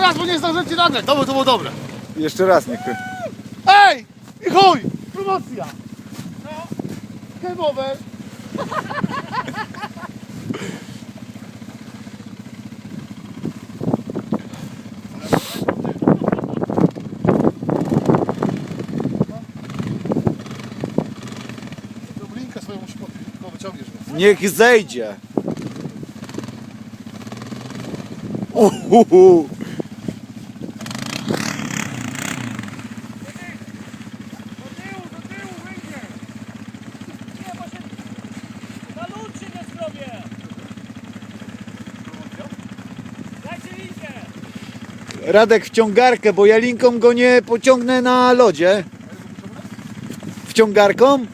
raz, bo nie zdążyłem ci nagrać. Dobra, to było dobre. Jeszcze raz niech ty. Ej! I chuj! Promocja! No. Game over. Tą linkę swoją musi wyciągniesz. Niech zejdzie. Linkę! Radek wciągarkę, bo ja linką go nie pociągnę na lodzie. Wciągarką?